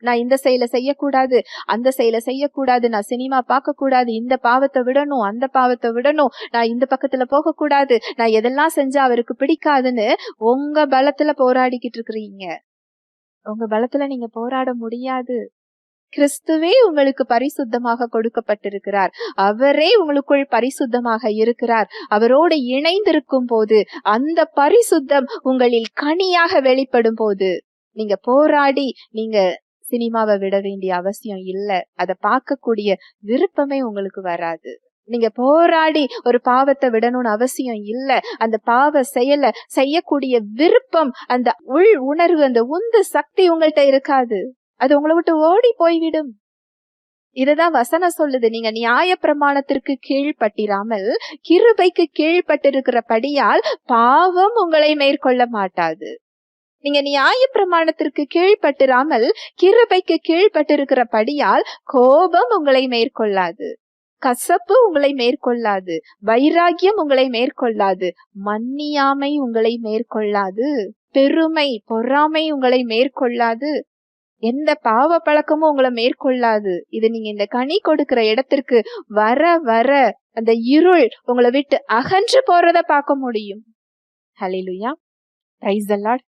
நான் இந்த செயலை செய்யக்கூடாது அந்த செயலை செய்யக்கூடாது நான் சினிமா பார்க்கக்கூடாது இந்த பாவத்தை விடணும் அந்த பாவத்தை விடணும் நான் இந்த பக்கத்துல போகக்கூடாது நான் எதெல்லாம் செஞ்சா அவருக்கு பிடிக்காதுன்னு உங்க பலத்துல போராடிக்கிட்டு இருக்கிறீங்க. உங்க பலத்துல நீங்க போராட முடியாது. கிறிஸ்துவே உங்களுக்கு பரிசுத்தமாக கொடுக்கப்பட்டிருக்கிறார். அவரே உங்களுக்குள் பரிசுத்தமாக இருக்கிறார். அவரோடு இணைந்திருக்கும் போது அந்த பரிசுத்தம் உங்களில் கனியாக வெளிப்படும் போது நீங்க போராடி நீங்க சினிமாவை விட வேண்டிய அவசியம் இல்ல. அதை பார்க்கக்கூடிய விருப்பமே உங்களுக்கு வராது. நீங்க போராடி ஒரு பாவத்தை விடணும்னு அவசியம் இல்ல. அந்த பாவ செயலை செய்யக்கூடிய விருப்பம் அந்த உள் உணர்வு அந்த உந்து சக்தி உங்கள்கிட்ட இருக்காது. அது உங்களை விட்டு ஓடி போய்விடும். இதுதான் வசனம் சொல்லுது. நீங்க நியாய பிரமாணத்திற்கு கீழ்பட்டிராமல் கிருபைக்கு கீழ்பட்டிருக்கிறபடியால் பாவம் உங்களை மேற்கொள்ள மாட்டாது. நீங்க நியாய பிரமாணத்திற்கு கீழ்பட்டிராமல் கிருபைக்கு கீழ்பட்டிருக்கிறபடியால் கோபம் உங்களை மேற்கொள்ளாது. கசப்பு உங்களை மேற்கொள்ளாது. வைராகியம் உங்களை மேற்கொள்ளாது. மன்னியாமை உங்களை மேற்கொள்ளாது. பெருமை பொறாமை உங்களை மேற்கொள்ளாது. எந்த பாவ பழக்கமும் உங்களை மேற்கொள்ளாது. இது நீங்க இந்த கனி கொடுக்கிற இடத்திற்கு வர வர அந்த இருள் உங்களை விட்டு அகன்று போறத பார்க்க முடியும். ஹலிலுயா பிரைஸ் அல்லாட்